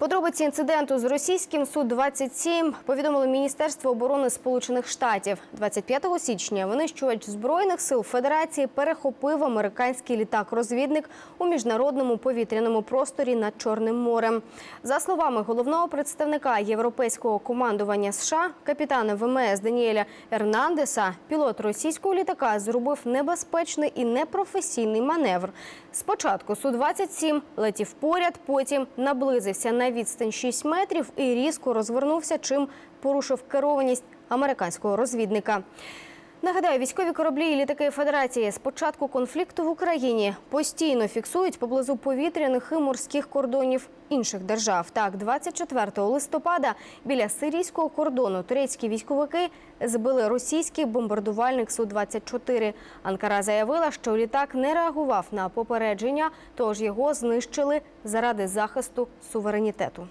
Подробиці інциденту з російським су 27 повідомило Міністерство оборони Сполучених Штатів. 25 січня винищувач збройних сил Федерації перехопив американський літак-розвідник у міжнародному повітряному просторі над Чорним морем. За словами головного представника європейського командування США, капітана ВМС Даніеля Ернандеса, пілот російського літака зробив небезпечний і непрофесійний маневр. Спочатку су 27 летів поряд, потім наблизився на відстань 6 метрів і різко розвернувся, чим порушив керованість американського розвідника. Нагадаю, військові кораблі і літаки Федерації з початку конфлікту в Україні постійно фіксують поблизу повітряних і морських кордонів інших держав. Так, 24 листопада біля сирійського кордону турецькі військовики збили російський бомбардувальник Су-24. Анкара заявила, що літак не реагував на попередження, тож його знищили заради захисту суверенітету.